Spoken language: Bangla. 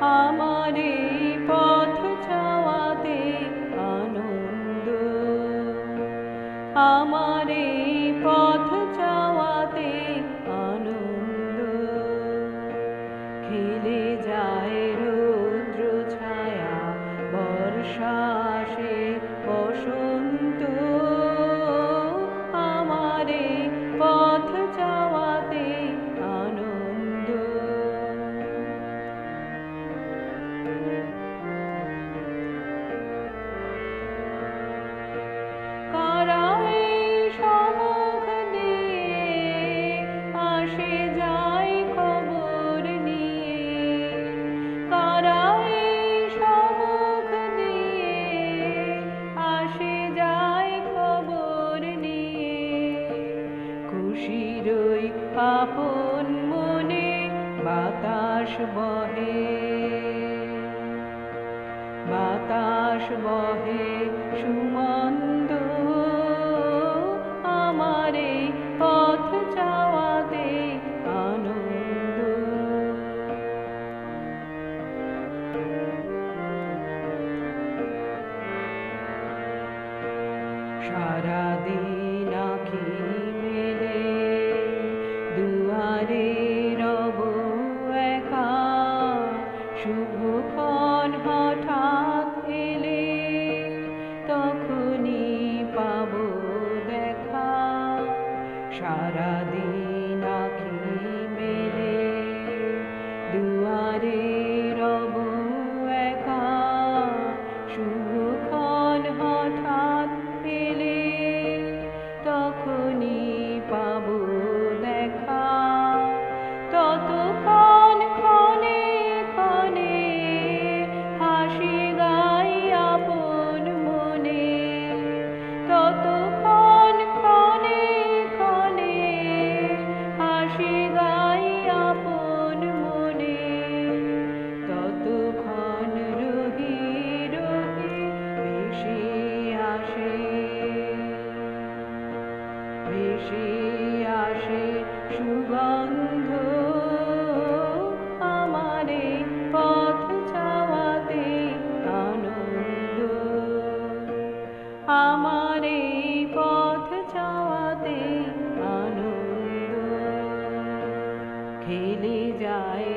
আমার পথ চাওয়াতে আনন্দ। পথ চাওয়াতে আনন্দ। খেলে যায় রৌদ্র ছায়া বর্ষা খুশির ওই আপন মনে বাতাস বহে। বাতাস বহে সুমন্দ আমার পথ চাওয়াতে আনন্দ। সারাদিন ভেসে আসে সুগন্ধ। আমার পথ চাওয়াতে আনন্দ। আমার পথ চাওয়াতে আনন্দ। খেলে যায়